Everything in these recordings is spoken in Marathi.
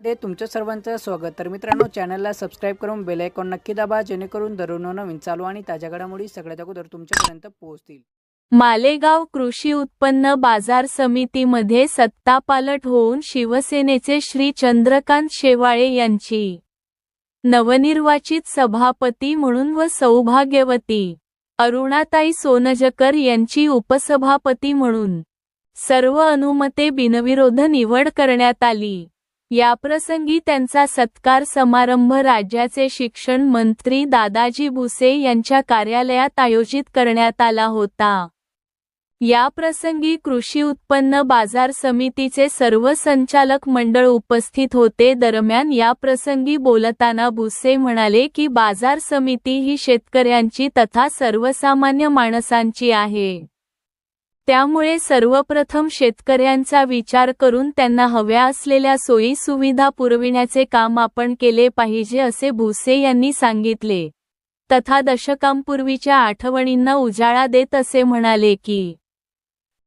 मध्ये तुमचं सर्वांचं स्वागत. तर मित्रांनो चॅनलला सबस्क्राईब करून बेल आयकॉन नक्की दाबा जेणेकरून दररोज नवीन चालू आणि ताज्या घडामोडी सगळ्यात अगोदर तुमच्यापर्यंत पोहोचतील. मालेगाव कृषी उत्पन्न बाजार समितीमध्ये सत्तापालट होऊन शिवसेनेचे श्री चंद्रकांत शेवाळे यांची नवनिर्वाचित सभापती म्हणून व सौभाग्यवती अरुणाताई सोनजकर यांची उपसभापती म्हणून सर्व अनुमते बिनविरोध निवड करण्यात आली. याप्रसंगी त्यांचा सत्कार समारंभ राज्याचे शिक्षण मंत्री दादाजी भुसे यांच्या कार्यालयात आयोजित करण्यात आला होता. याप्रसंगी कृषी उत्पन्न बाजार समितीचे सर्व संचालक मंडळ उपस्थित होते. दरम्यान या प्रसंगी बोलताना भुसे म्हणाले की बाजार समिती ही शेतकऱ्यांची तथा सर्वसामान्य माणसांची आहे. त्यामुळे सर्वप्रथम शेतकऱ्यांचा विचार करून त्यांना हव्या असलेल्या सोयी सुविधा पुरविण्याचे काम आपण केले पाहिजे असे भुसे यांनी सांगितले. तथा दशकांपूर्वीच्या आठवणींना उजाळा देत असे म्हणाले की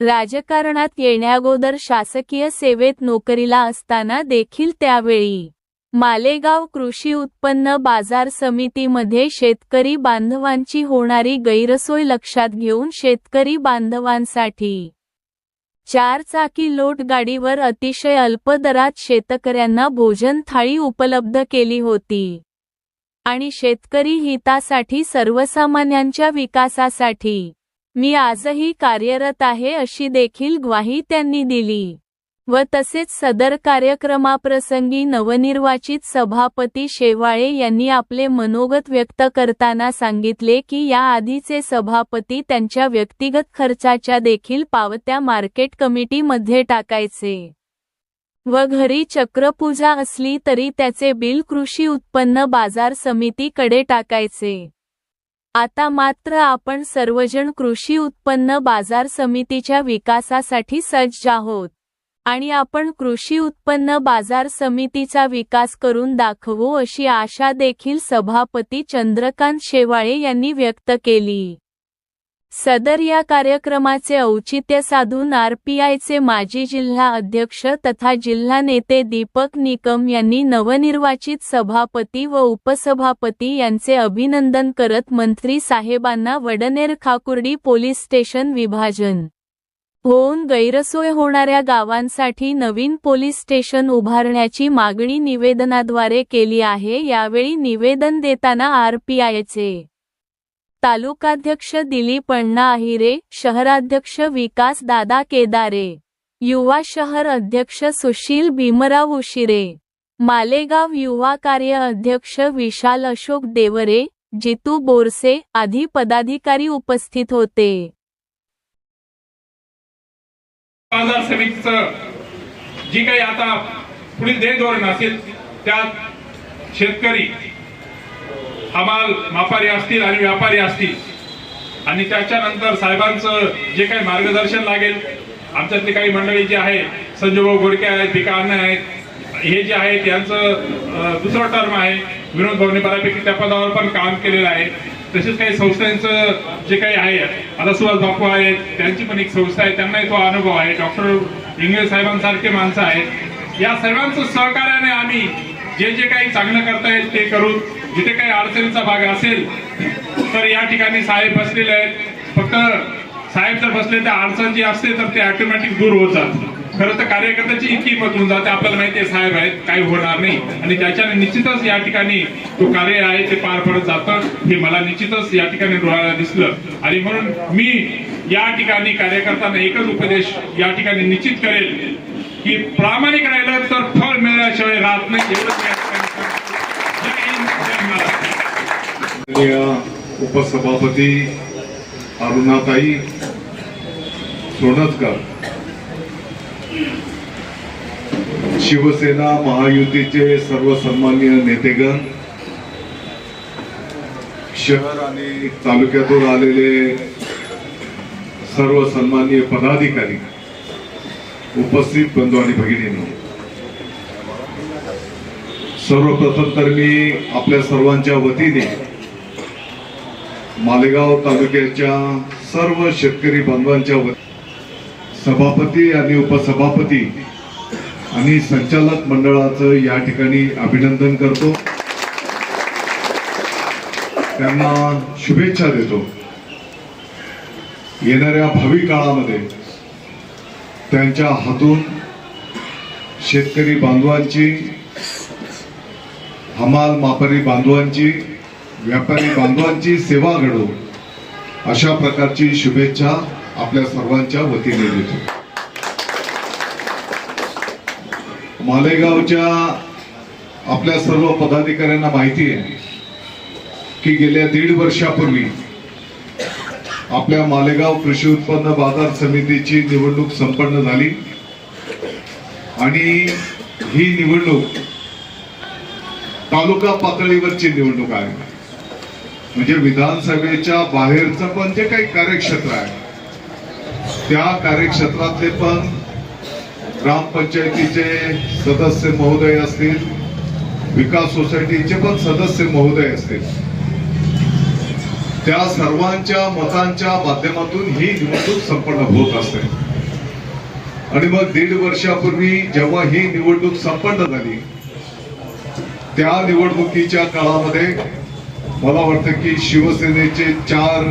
राजकारणात येण्याअगोदर शासकीय सेवेत नोकरीला असताना देखील त्यावेळी मालेगाव कृषी उत्पन्न बाजार समितीमध्ये शेतकरी बांधवांची होणारी गैरसोय लक्षात घेऊन शेतकरी बांधवांसाठी चार चाकी लोट गाडीवर अतिशय अल्प दरात शेतकऱ्यांना भोजन थाळी उपलब्ध केली होती. आणि शेतकरी हितासाठी सर्वसामान्यांच्या विकासासाठी. मी आजही कार्यरत आहे अशी देखील ग्वाही त्यांनी दिली. व तसेच सदर कार्यक्रमाप्रसंगी नवनिर्वाचित सभापती शेवाळे यांनी आपले मनोगत व्यक्त करताना सांगितले की या आधीचे सभापती त्यांच्या व्यक्तिगत खर्चाच्या देखील पावत्या मार्केट कमिटीमध्ये टाकायचे. व घरी चक्रपूजा असली तरी त्याचे बिल कृषी उत्पन्न बाजार समितीकडे टाकायचे. आता मात्र आपण सर्वजण कृषी उत्पन्न बाजार समितीच्या विकासासाठी सज्ज आहोत. आणि आपण कृषी उत्पन्न बाजार समितीचा विकास करून दाखवू अशी आशा देखील सभापती चंद्रकांत शेवाळे यांनी व्यक्त केली. सदर या कार्यक्रमाचे औचित्य साधून आरपीआयचे माजी जिल्हा अध्यक्ष तथा जिल्हा नेते दीपक निकम यांनी नवनिर्वाचित सभापती व उपसभापती यांचे अभिनंदन करत मंत्री साहेबांना वडनेर खाकुर्डी पोलीस स्टेशन विभाजन. होऊन गैरसोय होणाऱ्या गावांसाठी नवीन पोलीस स्टेशन उभारण्याची मागणी निवेदनाद्वारे केली आहे. यावेळी निवेदन देताना आरपीआयचे तालुकाध्यक्ष दिलीप अण्णा अहिरे शहराध्यक्ष विकास दादा केदारे युवा शहर अध्यक्ष सुशील भीमराव उशिरे मालेगाव युवा कार्य अध्यक्ष विशाल अशोक देवरे जितू बोरसे आदी पदाधिकारी उपस्थित होते. समितीचं जी काही आता पुढील ध्येय धोरण असेल त्यात शेतकरी हमाल मापारी असतील आणि व्यापारी असतील. आणि त्याच्यानंतर साहेबांचं जे काही मार्गदर्शन लागेल आमच्यातली काही मंडळी जी आहे संजूभाऊ गोडके आहेत पिका अण्णा आहेत हे जे आहेत यांचं दुसरं टर्म आहे. विनोद भाऊने बऱ्यापैकी त्या पदावर पण काम केलेलं आहे. तसेच काही संस्थांचं जे काही आहे आता सुभाष बापू आहेत त्यांची पण एक संस्था आहे त्यांनाही तो अनुभव आहे. डॉक्टर इंगळे साहेबांसारखे माणसं आहेत. या सर्वांचं सहकार्याने आम्ही जे जे काही चांगलं करता येईल ते करू जिथे काही अडचणीचा भाग असेल तर या ठिकाणी साहेब बसलेले आहेत. फक्त साहेब जर बसले तर अडचण जी असते तर ते ऑटोमॅटिक दूर होत जात. खरं तर कार्यकर्त्याची इतकी हिंमत होऊन जाते. आपल्याला माहिती आहे साहेब आहेत काही होणार नाही. आणि त्याच्याने निश्चितच या ठिकाणी तो कार्य आहे ते पार पडत जातं. हे मला निश्चितच या ठिकाणी डोळ्याला दिसलं. आणि म्हणून मी या ठिकाणी कार्यकर्त्यांना एकच उपदेश या ठिकाणी निश्चित करेल की प्रामाणिक राहिलं तर फळ मिळण्याशिवाय राहत नाही. एवढंच उपसभापती अरुणाताई सोनतकर शिवसेना महायुतीचे सर्व सन्मान्य नेतेगण शहर आणि तालुक्यातून आलेले सर्व सन्मान्य पदाधिकारी उपस्थित बंधू आणि भगिनींनो सर्वप्रथम तर मी आपल्या सर्वांच्या वतीने मालेगाव तालुक्याच्या सर्व शेतकरी बांधवांच्या वतीने सभापती आणि उपसभापती आणि संचालक मंडळाचं या ठिकाणी अभिनंदन करतो. त्यांना शुभेच्छा देतो. येणाऱ्या भावी काळामध्ये त्यांच्या हातून शेतकरी बांधवांची हमाल मापारी बांधवांची व्यापारी बांधवांची सेवा घडो अशा प्रकारची शुभेच्छा आपल्या सर्वांच्या वतीने देतो. मालेगावच्या आपल्या सर्व पदाधिकाऱ्यांना माहिती आहे की गेल्या दीड वर्षापूर्वी आपल्या मालेगाव कृषी उत्पन्न बाजार समितीची निवडणूक संपन्न झाली. आणि ही निवडणूक तालुका पातळीवरची निवडणूक आहे. म्हणजे विधानसभेच्या बाहेरचं पण जे काही कार्यक्षेत्र आहे त्या कार्यक्षेत्रातले पण ग्रामपंचायतीचे सदस्य महोदय असतील विकास सोसायटीचे पण सदस्य महोदय असतील. त्या सर्वांच्या मतांच्या माध्यमातून ही निवडणूक संपन्न होत असते. आणि मग दीड वर्षापूर्वी जेव्हा ही निवडणूक संपन्न झाली त्या निवडणुकीच्या काळामध्ये मला वाटतं की शिवसेनेचे चार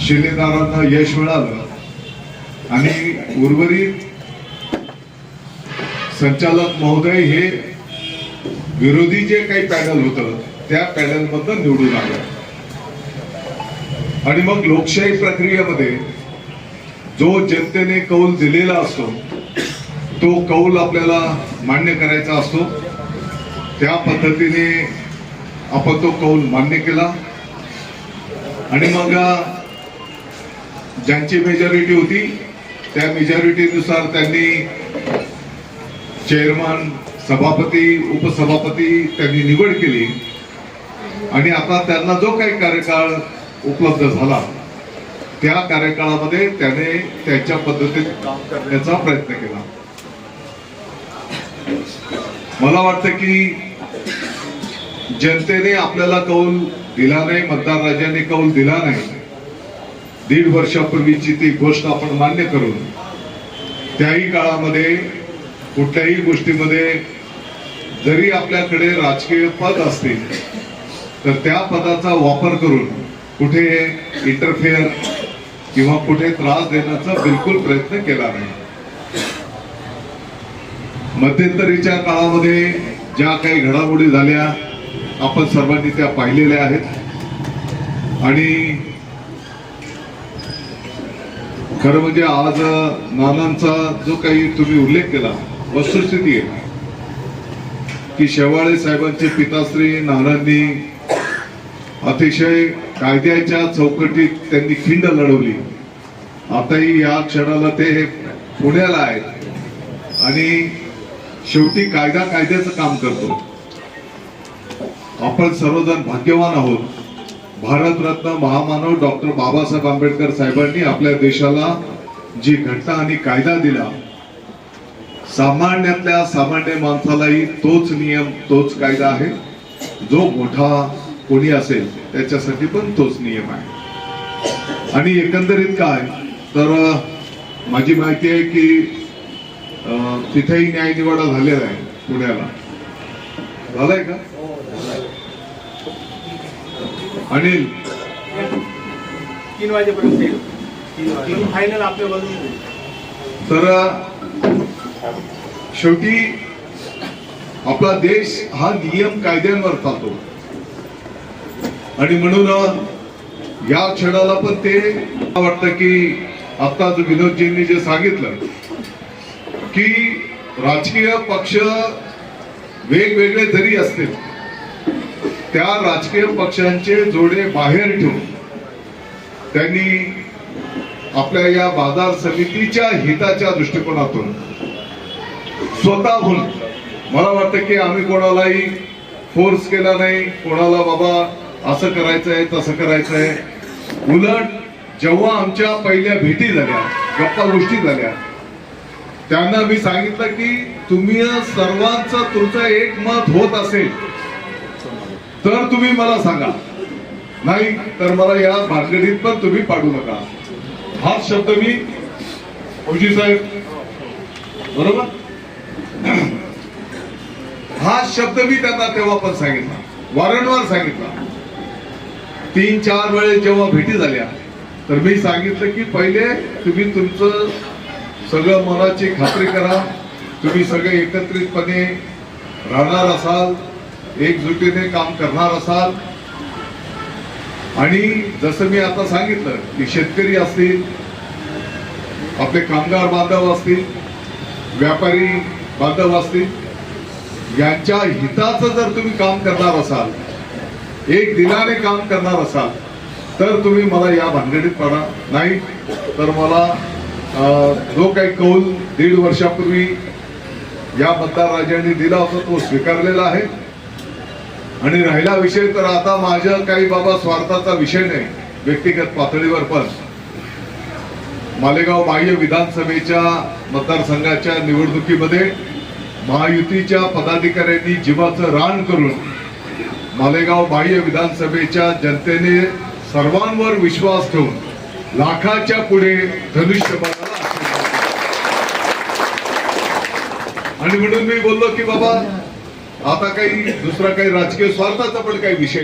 शिलेदारांना यश मिळालं. आणि उर्वरित संचालक महोदय हे विरोधी जे काही पॅनल होतं त्या पॅनल मधनं निवडून आलं. आणि मग लोकशाही प्रक्रियेमध्ये जो जनतेने कौल दिलेला असतो तो कौल आपल्याला मान्य करायचा असतो. त्या पद्धतीने आपण तो कौल मान्य केला. आणि मग ज्यांची मेजॉरिटी होती त्या मेजॉरिटीनुसार त्यांनी चेअरमन सभापती उपसभापती त्यांनी निवड केली. आणि आता त्यांना जो काही कार्यकाळ उपलब्ध झाला त्या कार्यकाळामध्ये त्याने त्याच्या पद्धतीत काम करण्याचा प्रयत्न केला. मला वाटतं की जनतेने आपल्याला कौल दिला नाही मतदार राजाने कौल दिला नाही. दीड वर्षापूर्वीची ती गोष्ट आपण मान्य करून त्याही काळामध्ये कुठल्याही गोष्टीमध्ये जरी आपल्याकडे राजकीय पद असतील तर त्या पदाचा वापर करून कुठे इंटरफेअर किंवा कुठे त्रास देण्याचा बिलकुल प्रयत्न केला नाही. मध्यंतरीच्या काळामध्ये ज्या काही घडामोडी झाल्या आपण सर्वांनी त्या पाहिलेल्या आहेत. आणि खरं म्हणजे आज नानांचा जो काही तुम्ही उल्लेख केला वस्तुस्थिती आहे. की शेवाळे साहेबांचे पिताश्री नानांनी अतिशय कायद्याच्या चौकटीत त्यांनी खिंड लढवली. आताही या क्षणाला ते पुण्याला आहेत. आणि शेवटी कायदा कायद्याचं काम करतो. आपण सर्वजण भाग्यवान आहोत. भारतरत्न महामानव डॉक्टर बाबासाहेब आंबेडकर साहेबांनी आपल्या देशाला जी घटना आणि कायदा दिला सामान्यातल्या सामान्य माणसालाही तोच नियम तोच कायदा आहे. जो मोठा कोणी असेल त्याच्यासाठी पण तोच नियम आहे. आणि एकंदरीत काय तर माझी माहिती आहे की अं, तिथेही न्यायनिवाडा झालेला आहे पुण्याला. झालाय का? अनिल. तीन वाजेपर्यंत येईल. तीन फायनल आपल्या बाजूने. तर शेवटी आपला देश हा नियम कायद्यांवर चालतो. आणि म्हणून या क्षणाला पण ते मला वाटतं की आत्ताच विनोदजींनी जे सांगितलं की राजकीय पक्ष वेगवेगळे जरी असतील त्या राजकीय पक्षांचे जोडे बाहेर ठेवून त्यांनी आपल्या या बाजार समितीच्या हिताच्या दृष्टिकोनातून स्वतःहून मला वाटतं की आम्ही कोणालाही फोर्स केला नाही. कोणाला बाबा असं करायचंय तसं करायचंय. उलट जेव्हा आमच्या पहिल्या भेटी झाल्या गप्पा गोष्टी झाल्या त्यांना मी सांगितलं की तुम्ही सर्वांचं तुमचं एक मत होत असेल तर तुम्ही मला सांगा. नाही तर मला या भानगडीत पण तुम्ही पाडू नका. हाच शब्द मी फौजी साहेब बरोबर? हा शब्द मी त्यांना तेव्हा पण सांगितला. वारंवार सांगितला. तीन चार वेळेस जेव्हा भेटी झाल्या तर मी सांगितलं की पहिले तुम्ही तुमचं सगळं मनाची खात्री करा. तुम्ही सगळे एकत्रितपणे राहणार असाल. एकजुटीने काम करणार असाल. आणि जसं मी आता सांगितलं की शेतकरी असतील आपले कामगार बांधव असतील व्यापारी बांधव असतील यांच्या हिताचं जर तुम्ही काम करणार असाल एक दिलाने काम करणार असाल तर तुम्ही मला या भानगडीत पडा. नाही तर मला जो काही कौल दीड वर्षापूर्वी या मतदार राजांनी दिला होता तो स्वीकारलेला आहे. आणि राहिला विषय तर आता माझ्या काही बाबा स्वार्थाचा विषय नाही व्यक्तिगत पातळीवर पण. मालेगाव बाह्य विधानसभेच्या मतदारसंघाच्या निवडणुकीमध्ये महायुतीच्या पदाधिकाऱ्यांनी जीवाचं रान करून मालेगाव बाह्य विधानसभेच्या जनतेने सर्वांवर विश्वास ठेवून लाखाच्या पुढे धनुष्यबाणाला आणि म्हणून मी बोललो की बाबा आता काही दुसरा काही राजकीय स्वार्थाचा पण काही विषय